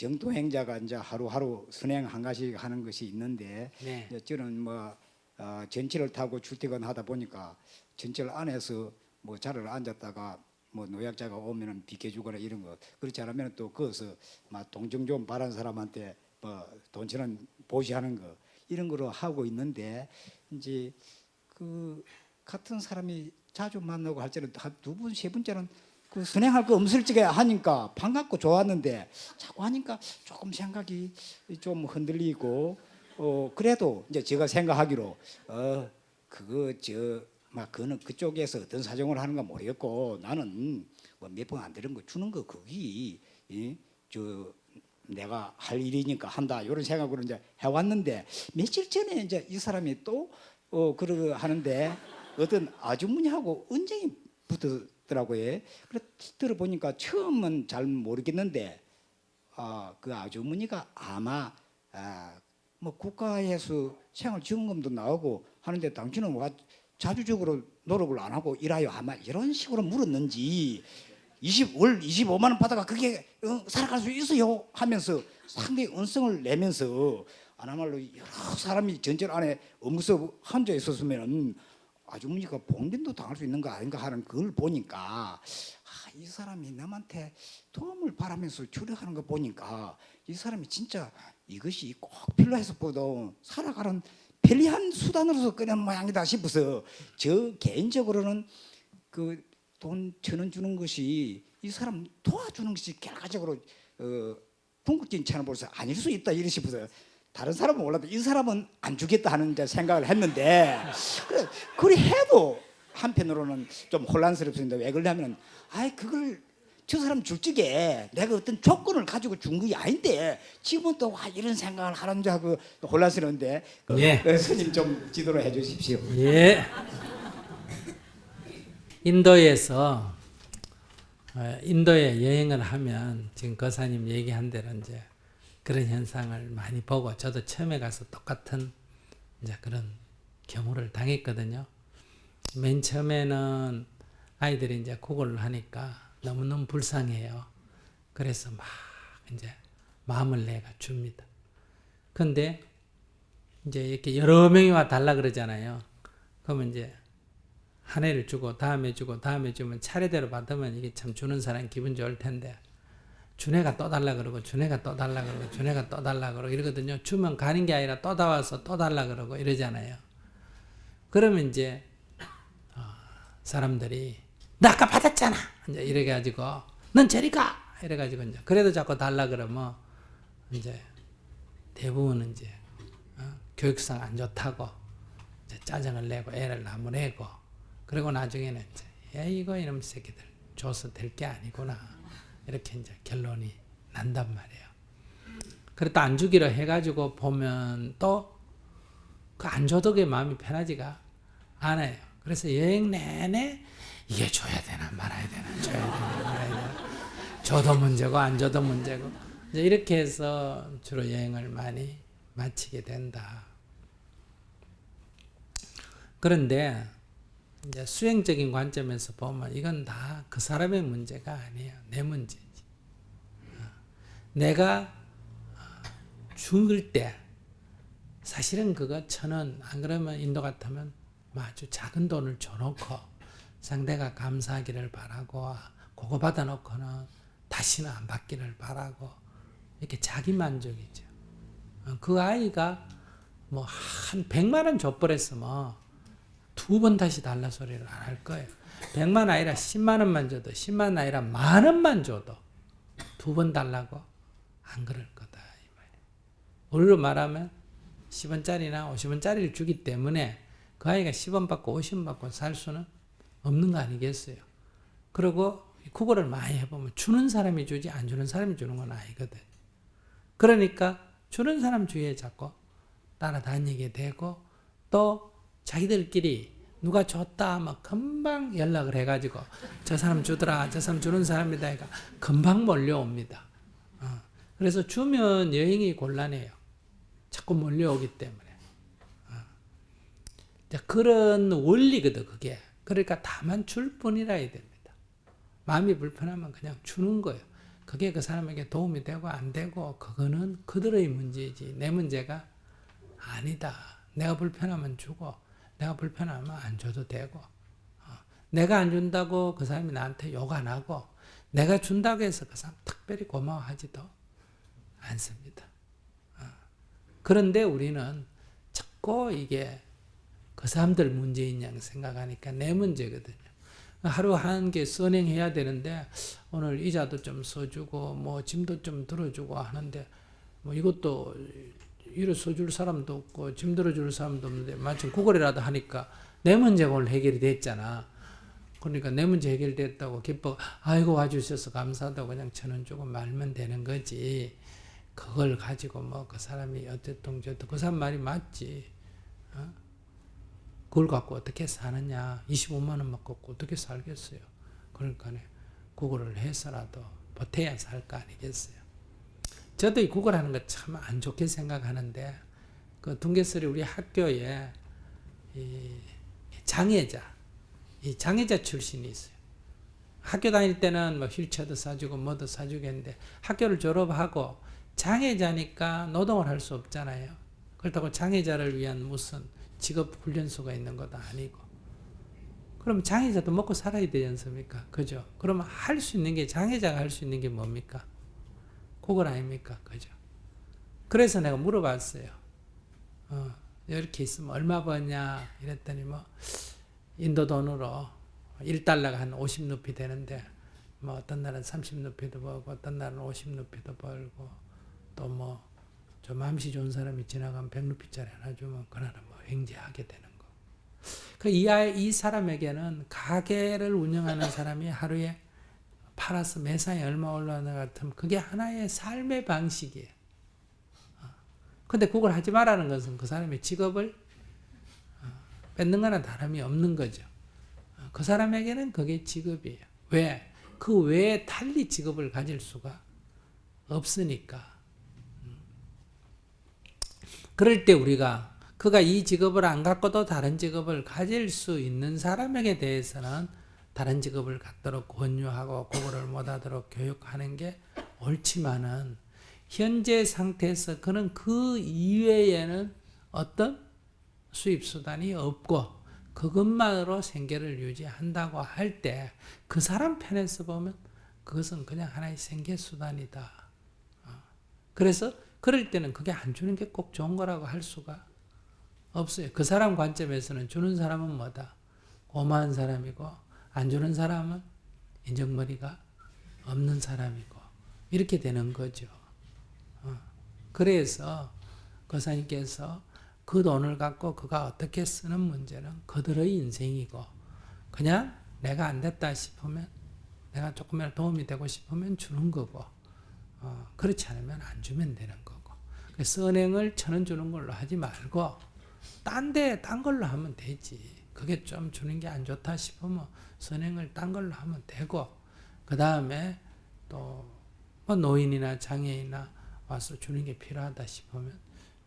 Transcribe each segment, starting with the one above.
정통 행자가 이제 하루하루 선행 한 가지씩 하는 것이 있는데 네. 저는 뭐 어, 전철을 타고 출퇴근하다 보니까 전철 안에서 뭐 자리를 앉았다가 뭐 노약자가 오면은 비켜주거나 이런 거 그렇지 않으면 또 거기서 막 동정 좀 바란 사람한테 뭐 돈처럼 보시하는 거 이런 거로 하고 있는데 이제 그 같은 사람이 자주 만나고 할 때는 한두 번 세 번째는 그 선행할 거 엄슬쩍게 하니까 반갑고 좋았는데 자꾸 하니까 조금 생각이 좀 흔들리고 어 그래도 이제 제가 생각하기로 어 그거 저 막 그는 그쪽에서 어떤 사정을 하는가 모르겠고 나는 뭐 몇 번 안 되는 거 주는 거 거기 이, 저 내가 할 일이니까 한다 이런 생각으로 이제 해왔는데 며칠 전에 이제 이 사람이 또 어, 그러 하는데 어떤 아주머니하고 언쟁이 붙 었더라고요. 그래 들어보니까 처음은 잘 모르겠는데 아, 그 아주머니가 아마 아, 뭐 국가에서 생활지원금도 나오고 하는데 당신은 와 자주적으로 노력을 안 하고 일하여 아마 이런 식으로 물었는지 20월 25만 원 받아가 그게 어, 살아갈 수 있어요 하면서 상당히 언성을 내면서 아나말로 여러 사람이 전철 안에 업무서 앉아 있었으면은 아주머니가 봉변도 당할 수 있는 거 아닌가 하는 그걸 보니까 아, 이 사람이 남한테 도움을 바라면서 주력하는 거 보니까 이 사람이 진짜 이것이 꼭 필요해서 보도 살아가는 편리한 수단으로서 끄는 모양이다 싶어서 저 개인적으로는 그 돈 천 원 주는 것이 이 사람 도와주는 것이 결과적으로 어, 궁극적인 차원으로서 아닐 수 있다 이런 싶어서 다른 사람은 몰라도 이 사람은 안 주겠다 하는 생각을 했는데 그래 그리 해도 한편으로는 좀 혼란스럽습니다. 왜 그러냐면 아이 그걸 저 사람 줄 적에 내가 어떤 조건을 가지고 준게 아닌데 지금은 또 와, 이런 생각을 하는 줄 알고 혼란스러운데 그, 예. 그 스님 좀 지도를 해주십시오. 예. 인도에서 어, 인도에 여행을 하면 지금 거사님 얘기한 대로 이제 그런 현상을 많이 보고 저도 처음에 가서 똑같은 이제 그런 경우를 당했거든요. 맨 처음에는 아이들이 이제 구걸을 하니까 너무너무 불쌍해요. 그래서 막 이제 마음을 내가 줍니다. 근데 이제 이렇게 여러 명이 와 달라 그러잖아요. 그러면 이제 한 해를 주고 다음에 주고 다음에 주면 차례대로 받으면 이게 참 주는 사람 기분 좋을 텐데 준애가 또 달라 그러고 준애가 또 달라 그러고 준애가 또 달라 그러고 이러거든요. 주면 가는 게 아니라 또 다와서 또 달라 그러고 이러잖아요. 그러면 이제 어, 사람들이 나 아까 받았잖아. 이제 이래 가지고 넌 저리 가. 이래 가지고 이제 그래도 자꾸 달라 그러면 이제 대부분은 이제 어, 교육상 안 좋다고 이제 짜증을 내고 애를 나무내고 그리고 나중에는 이제 야 이거 이놈 새끼들 줘서 될 게 아니구나 이렇게 이제 결론이 난단 말이에요. 그랬다 안 주기로 해가지고 보면 또 그 안 줘도 그 마음이 편하지가 않아요. 그래서 여행 내내 이게 줘야 되나 말아야 되나 줘야 되나 말아야 되나 줘도 문제고 안 줘도 문제고 이제 이렇게 해서 주로 여행을 많이 마치게 된다. 그런데 이제 수행적인 관점에서 보면 이건 다 그 사람의 문제가 아니에요. 내 문제지. 어. 내가 어, 죽을 때 사실은 그거 천 원, 안 그러면 인도 같으면 뭐 아주 작은 돈을 줘놓고 상대가 감사하기를 바라고 그거 받아놓고는 다시는 안 받기를 바라고 이렇게 자기 만족이죠. 어, 그 아이가 뭐 한 백만 원 줘버렸으면 두 번 다시 달라 소리를 안 할 거예요. 백만 아니라 십만 원만 줘도 십만 아니라 만 원만 줘도 두 번 달라고 안 그럴 거다. 우리로 말하면 10원짜리나 50원짜리를 주기 때문에 그 아이가 10원 받고 50원 받고 살 수는 없는 거 아니겠어요. 그리고 구걸을 많이 해보면 주는 사람이 주지 안 주는 사람이 주는 건 아니거든. 그러니까 주는 사람 주위에 자꾸 따라다니게 되고 또 자기들끼리 누가 줬다 막 금방 연락을 해가지고 저 사람 주더라 저 사람 주는 사람이다 해가 금방 몰려옵니다. 어. 그래서 주면 여행이 곤란해요. 자꾸 몰려오기 때문에. 어. 자, 그런 원리거든 그게. 그러니까 다만 줄 뿐이라 해야 됩니다. 마음이 불편하면 그냥 주는 거예요. 그게 그 사람에게 도움이 되고 안 되고 그거는 그들의 문제지 내 문제가 아니다. 내가 불편하면 주고 내가 불편하면 안 줘도 되고 어, 내가 안 준다고 그 사람이 나한테 욕 안 하고 내가 준다고 해서 그 사람 특별히 고마워하지도 않습니다. 어, 그런데 우리는 자꾸 이게 그 사람들 문제인 양 생각하니까 내 문제거든요. 하루 한 개 선행해야 되는데 오늘 이자도 좀 써주고 뭐 짐도 좀 들어주고 하는데 뭐 이것도 이를 써줄 사람도 없고 짐 들어줄 사람도 없는데 마침 구걸이라도 하니까 내 문제가 오늘 해결이 됐잖아. 그러니까 내 문제 해결됐다고 기뻐 아이고 와주셔서 감사하다고 그냥 천원 주고 말면 되는 거지. 그걸 가지고 뭐 그 사람이 어쨌든 저그 사람 말이 맞지. 어? 그걸 갖고 어떻게 사느냐. 25만 원 먹고 어떻게 살겠어요. 그러니까 그거를 해서라도 버텨야 살 거 아니겠어요. 저도 이 구걸하는 거 참 안 좋게 생각하는데 그 둥개설이 우리 학교에 이 장애자, 이 장애자 출신이 있어요. 학교 다닐 때는 뭐 휠체어도 사주고 뭐도 사주겠는데 학교를 졸업하고 장애자니까 노동을 할 수 없잖아요. 그렇다고 장애자를 위한 무슨 직업 훈련소가 있는 것도 아니고. 그럼 장애자도 먹고 살아야 되지 않습니까? 그죠? 그러면 할수 있는 게 장애자가 할 수 있는 게 뭡니까? 그걸 아닙니까? 그죠? 그래서 내가 물어봤어요. 어, 이렇게 있으면 얼마 버냐? 이랬더니 뭐, 인도 돈으로 1달러가 한 50루피 되는데, 뭐 어떤 날은 30루피도 벌고, 어떤 날은 50루피도 벌고, 또 뭐, 좀 맘씨 좋은 사람이 지나가면 100루피짜리 하나 주면 그날은 뭐 횡재하게 되는 거. 그 이 아이, 이 사람에게는 가게를 운영하는 사람이 하루에 팔아서 매상에 얼마 올라오는 것 같으면 그게 하나의 삶의 방식이에요. 어. 근데 그걸 하지 말라는 것은 그 사람의 직업을 어, 뺏는 거나 다름이 없는 거죠. 어, 그 사람에게는 그게 직업이에요. 왜? 그 외에 달리 직업을 가질 수가 없으니까. 음. 그럴 때 우리가 그가 이 직업을 안 갖고도 다른 직업을 가질 수 있는 사람에게 대해서는 다른 직업을 갖도록 권유하고 그거를 못하도록 교육하는 게 옳지만은 현재 상태에서 그는 그 이외에는 어떤 수입 수단이 없고 그것만으로 생계를 유지한다고 할 때 그 사람 편에서 보면 그것은 그냥 하나의 생계 수단이다. 어. 그래서 그럴 때는 그게 안 주는 게 꼭 좋은 거라고 할 수가 없어요. 그 사람 관점에서는 주는 사람은 뭐다? 고마운 사람이고 안 주는 사람은 인정머리가 없는 사람이고 이렇게 되는 거죠. 어. 그래서 거사님께서 그 돈을 갖고 그가 어떻게 쓰는 문제는 그들의 인생이고 그냥 내가 안 됐다 싶으면 내가 조금이라도 도움이 되고 싶으면 주는 거고 어, 그렇지 않으면 안 주면 되는 거고 그래서 은행을 천 원 주는 걸로 하지 말고 딴 데 딴 걸로 하면 되지 그게 좀 주는 게 안 좋다 싶으면 선행을 딴 걸로 하면 되고 그 다음에 또 뭐 노인이나 장애인이나 와서 주는 게 필요하다 싶으면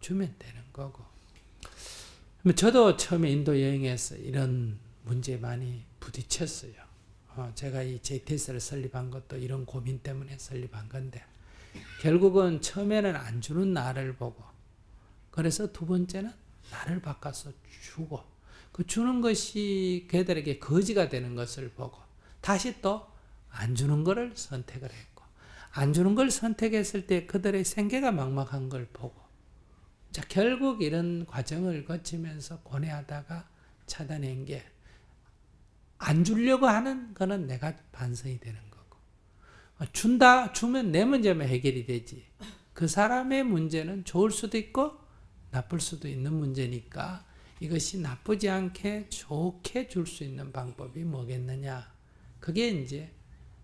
주면 되는 거고 뭐 저도 처음에 인도 여행에서 이런 문제에 많이 부딪혔어요. 어, 제가 이 JTS를 설립한 것도 이런 고민 때문에 설립한 건데 결국은 처음에는 안 주는 나를 보고 그래서 두 번째는 나를 바꿔서 주고 그 주는 것이 그들에게 거지가 되는 것을 보고 다시 또 안 주는 것을 선택을 했고 안 주는 걸 선택했을 때 그들의 생계가 막막한 걸 보고 자 결국 이런 과정을 거치면서 고뇌하다가 찾아낸 게안 주려고 하는 거는 내가 반성이 되는 거고 어, 준다 주면 내 문제만 해결이 되지. 그 사람의 문제는 좋을 수도 있고 나쁠 수도 있는 문제니까 이것이 나쁘지 않게 좋게 줄 수 있는 방법이 뭐겠느냐? 그게 이제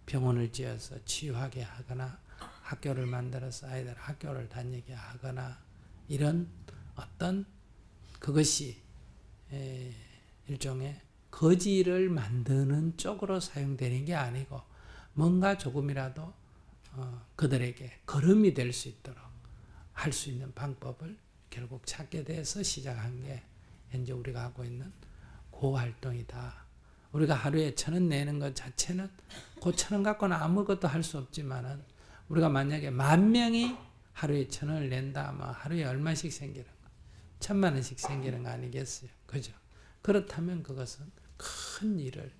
병원을 지어서 치유하게 하거나 학교를 만들어서 아이들 학교를 다니게 하거나 이런 어떤 그것이 에, 일종의 거지를 만드는 쪽으로 사용되는 게 아니고 뭔가 조금이라도 어, 그들에게 걸음이 될 수 있도록 할 수 있는 방법을 결국 찾게 돼서 시작한 게 현재 우리가 하고 있는 그 활동이다. 우리가 하루에 천 원 내는 것 자체는 그 천 원 갖고는 아무것도 할 수 없지만은 우리가 만약에 만 명이 하루에 천 원을 낸다, 뭐 하루에 얼마씩 생기는 거, 천만 원씩 생기는 거 아니겠어요, 그죠? 그렇다면 그것은 큰 일을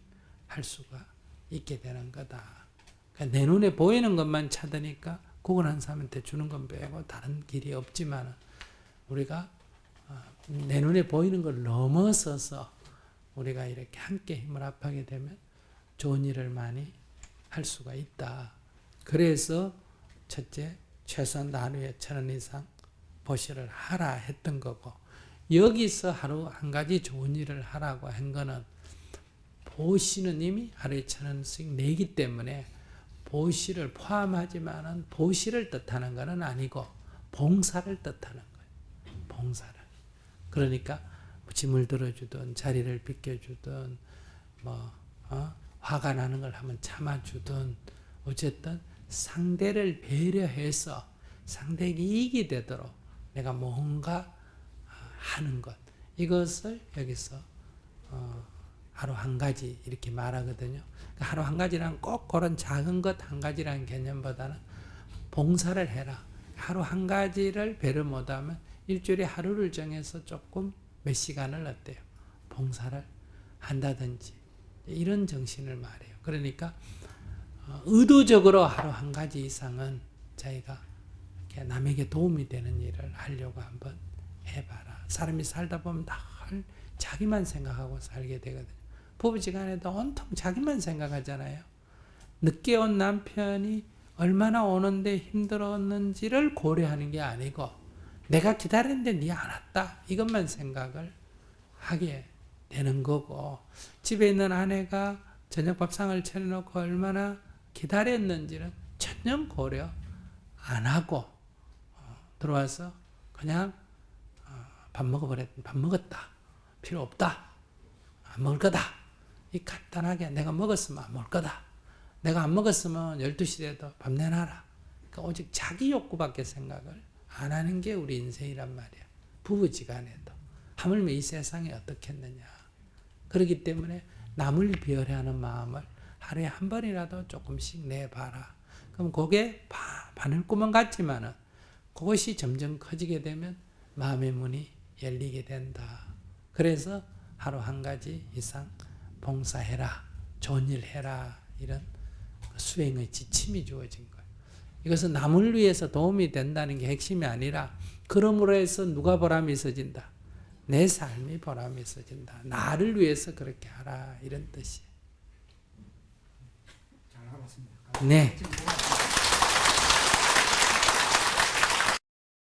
할 수가 있게 되는 거다. 그러니까 내 눈에 보이는 것만 찾으니까 그걸 한 사람한테 주는 건 빼고 다른 길이 없지만 우리가 어, 내 눈에 보이는 걸 넘어서서 우리가 이렇게 함께 힘을 합하게 되면 좋은 일을 많이 할 수가 있다. 그래서 첫째 최소한 하루에 천 원 이상 보시를 하라 했던 거고 여기서 하루 한 가지 좋은 일을 하라고 한 거는 보시는 이미 하루에 천 원씩 내기 때문에 보시를 포함하지만은 보시를 뜻하는 것은 아니고 봉사를 뜻하는 거예요. 봉사를. 그러니까 짐을 들어주든 자리를 비켜주든 뭐 어? 화가 나는 걸 한번 참아주든 어쨌든 상대를 배려해서 상대에게 이익이 되도록 내가 뭔가 하는 것 이것을 여기서 어, 하루 한 가지 이렇게 말하거든요. 그러니까 하루 한 가지란 꼭 그런 작은 것 한 가지라는 개념보다는 봉사를 해라. 하루 한 가지를 배려 못하면 일주일에 하루를 정해서 조금 몇 시간을 어때요? 봉사를 한다든지 이런 정신을 말해요. 그러니까 어, 의도적으로 하루 한 가지 이상은 자기가 남에게 도움이 되는 일을 하려고 한번 해봐라. 사람이 살다 보면 늘 자기만 생각하고 살게 되거든요. 부부지간에도 온통 자기만 생각하잖아요. 늦게 온 남편이 얼마나 오는데 힘들었는지를 고려하는 게 아니고 내가 기다렸는데 네안 왔다. 이것만 생각을 하게 되는 거고 집에 있는 아내가 저녁 밥상을 차려놓고 얼마나 기다렸는지는 전혀 고려 안 하고 어, 들어와서 그냥 어, 밥 먹어버렸 밥 먹었다. 필요 없다. 안 먹을 거다. 이 간단하게 내가 먹었으면 안 먹을 거다. 내가 안 먹었으면 12시 돼도 밥 내놔라. 그러니까 오직 자기 욕구밖에 생각을 안 하는 게 우리 인생이란 말이야 부부지간에도 하물며 이 세상에 어떻겠느냐 그렇기 때문에 남을 비열해하는 마음을 하루에 한 번이라도 조금씩 내봐라. 그럼 그게 바, 바늘구멍 같지만은 그것이 점점 커지게 되면 마음의 문이 열리게 된다. 그래서 하루 한 가지 이상 봉사해라, 좋은 일 해라 이런 수행의 지침이 주어진 거예요. 이것은 남을 위해서 도움이 된다는 게 핵심이 아니라 그러므로 해서 누가 보람이 있어진다. 내 삶이 보람이 있어진다. 나를 위해서 그렇게 하라 이런 뜻이에요. 네.